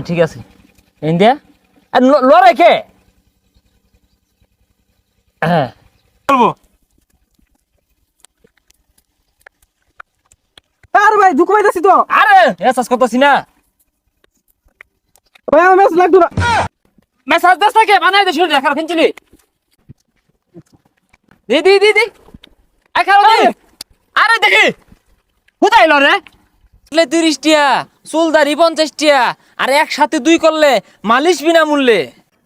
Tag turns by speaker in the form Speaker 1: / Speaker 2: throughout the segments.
Speaker 1: হ্যাঁ ঠিক আছে। ইন্ডিয়া আর লড়াই কে? হ্যাঁ। বলব?
Speaker 2: আর ভাই দুঃখ পাইতাছি তো।
Speaker 1: আরে এসাস করতেছি না।
Speaker 2: ভাই আমার ম্যাচ লাগতো না।
Speaker 1: মেসাজ দাস থাকে বানাই দে শুনে কিনছিলি দি দি দি দি। আই খারাপ দি। আরে। দেখি। কোথায় ল রে লে তিরিশ টিয়া চুলদারি পঞ্চাশ টিয়া আর একসাথে দুই করলে মালিশ বিনামূল্যে।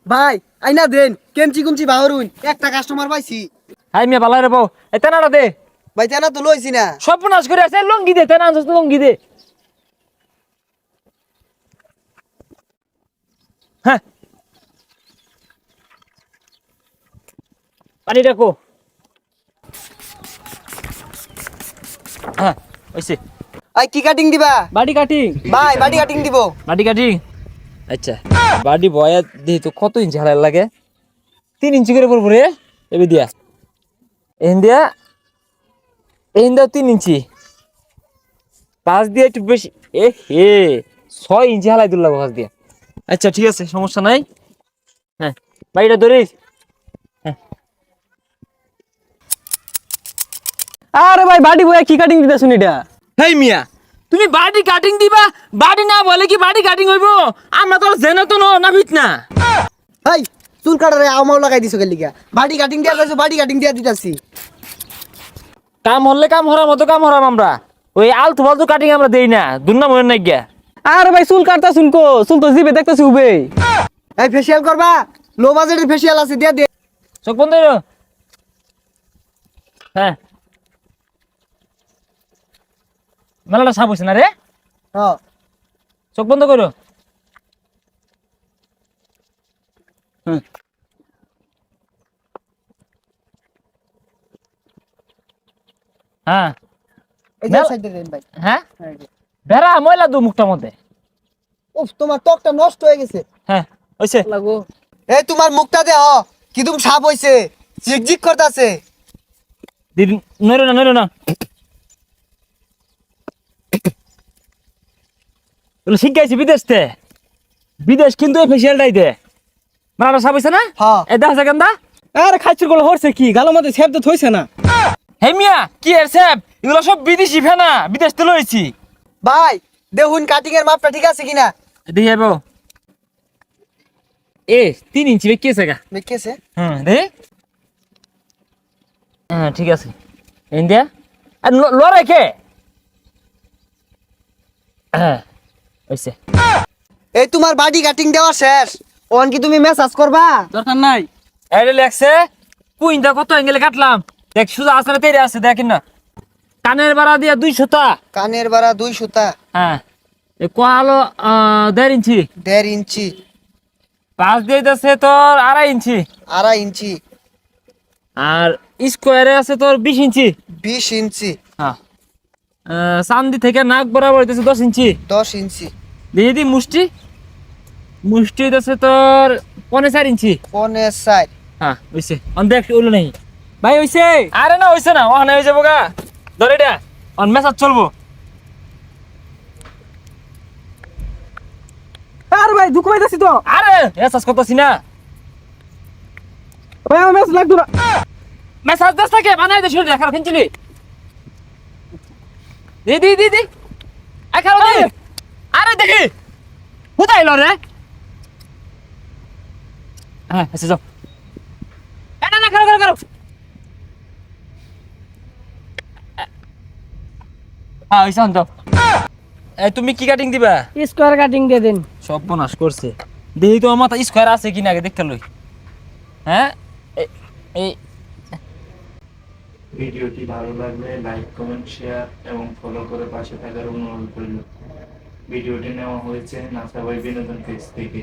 Speaker 2: ভাই আইনা দেন কেমচি কুমচি বাহরুন একটা কাস্টমার পাইছি।
Speaker 1: হাই মিয়া বালাই রে বউ এ তেনাটা দে।
Speaker 2: ভাই জানা তো লইছি না।
Speaker 1: সর্বনাশ করে আছে লঙ্গি দে তেনা আনছিস লঙ্গি দে। হ্যাঁ। পানি রাখো। হ্যাঁ ওইসে
Speaker 2: আই কি কাটিং দিবা?
Speaker 1: বাড়ি কাটি
Speaker 2: ভাই বাডি কাটিং দিব।
Speaker 1: বাড়ি কাটি আচ্ছা বাড়ি বয়া দিই তো কত ইঞ্চি হালার লাগে? তিন ইঞ্চি করে পড়ব রে। এবার দিয়া। এন দিয়া এন দাও তিন ইঞ্চি পাঁচ দিয়ে একটু বেশি। এ হে ছয় ইঞ্চি হালাই দিল লাগবো পাঁচ দিয়ে। আচ্ছা ঠিক আছে সমস্যা নাই। হ্যাঁ বাড়িটা ধরিস
Speaker 2: আরে ভাই বাডি বয়া কি কাটিং দিতা শুনি এটা?
Speaker 1: হেই মিয়া তুমি বাড়ি কাটিং দিবা? বাড়ি না বলে কি বাড়ি কাটিং হইব? আমরা তো জেনে তো ন না ভিত না।
Speaker 2: ভাই চুল কাটারে আমাও লাগাই দিছো গেলিগা বাডি কাটিং দিয়া কইছো বাডি কাটিং দিয়া দিতাছি
Speaker 1: কাম হলে কাম হরার মতো কাম হরাম আমরা। ওই আলতু ফালতু কাটিং আমরা দেই না দুর্না মনে নাই গিয়া
Speaker 2: আরে ভাই চুল কাটতা শুনকো চুল তো জিবে দেখতাছি উবে এই ফেসিয়াল করবা? লো বাজেটের ফেসিয়াল আছে দিয়া দে।
Speaker 1: চোখ বন্ধ হ্যাঁ। মেলাটা সাপ হয়েছে না রে?
Speaker 2: হ্যাঁ
Speaker 1: চোখ বন্ধ করো। হ্যাঁ। হ্যাঁ? বেড়া ময়লা দু মুখটার মধ্যে।
Speaker 2: উফ তোমার ত্বকটা নষ্ট হয়ে গেছে।
Speaker 1: হ্যাঁ
Speaker 2: লাগো। এই তোমার মুখটা দে হ। কি তুমি সাপ হইছে। ঝিকঝিক করতাছে।
Speaker 1: দিদি নইরো না নইরো না। শিখাইছি বিদেশ তে। বিদেশ কিন্তু ফেসিয়ালটাই দে। মারা সাবাইছে না?
Speaker 2: হ্যাঁ।
Speaker 1: এ দেখা যায় কেন্দা
Speaker 2: আরে খাইছিরগুলো হরছে কি? গালো মধ্যে সেপ তো থইছে না।
Speaker 1: হে মিয়া কি এর স্যাপ এগুলো সব বিদেশি ফেনা। বিদেশ থেকে লইছি।
Speaker 2: ভাই দেখুন কাটিং এর মাপটা ঠিক আছে কিনা?
Speaker 1: দেখি যাব এ তিন ইঞ্চি বেঁকে আছে গা।
Speaker 2: দেখেছে
Speaker 1: হুম দে। হ্যাঁ ঠিক আছে। ইন্ডিয়া আর লড়াই কে? হ্যাঁ
Speaker 2: এই তোমার বাডি কাটিং দেওয়া শেষ। ওন কি তুমি মেসেজ করবা?
Speaker 1: দরকার নাই। এটা লেখছে কুইনটা কত এঙ্গেলে কাটলাম? দেখ সুজা না তেরে আছে দেখেন না। কানের বাড়া দিয়া দুই সুতা।
Speaker 2: কানের বাড়া দুই সুতা।
Speaker 1: হ্যাঁ। এ কোয়ালো দেড় ইঞ্চি।
Speaker 2: দেড় ইঞ্চি।
Speaker 1: পাঁচ দিয়ে আছে তোর আড়াই ইঞ্চি।
Speaker 2: আড়াই ইঞ্চি।
Speaker 1: আর স্কোয়ারে আছে তোর বিশ ইঞ্চি।
Speaker 2: বিশ ইঞ্চি।
Speaker 1: হ্যাঁ। চান্দি থেকে নাক বরাবর হইতেছে দশ ইঞ্চি।
Speaker 2: দশ ইঞ্চি।
Speaker 1: দিয়ে দি মুষ্টি। মুষ্টি হইতেছে তোর পনে চার ইঞ্চি।
Speaker 2: পনেরো সাইড
Speaker 1: হ্যাঁ হইছে। অন দেখ ওলো নাই।
Speaker 2: ভাই হইছে?
Speaker 1: আরে না হইছে না ওখানে হয়ে যাব গা। ধরে এটা। অন মেসাজ চলবো।
Speaker 2: আর ভাই দুঃখ পাইতাছি তো।
Speaker 1: আরে মেসাজ করতেছি না।
Speaker 2: ভাই আমার মেসেজ লাগতো না।
Speaker 1: মেসাজ দাস থাকে বানাই দে শুনে খারাপ কিনছিলি দি দি দি দি। দি। আরে দেখি কোথায় এলো রে? হ্যাঁ এসে যাও। এ, না খারাপ খারাপ খারাপ হ্যাঁ অন্ত তুমি কি কাটিং দিবা?
Speaker 2: স্কোয়ার কাটিং দিয়ে দেন।
Speaker 1: সব বনাশ করছে। দেখি তো মাথা স্কোয়ার আছে কিনা আগে দেখতে লই। হ্যাঁ? এই
Speaker 3: ভিডিওটি ভালো লাগলে লাইক, কমেন্ট, শেয়ার এবং ফলো করে পাশে থাকার অনুরোধ করল ভিডিওটি নেওয়া হয়েছে নাসাবাই বিনোদন পেজ থেকে।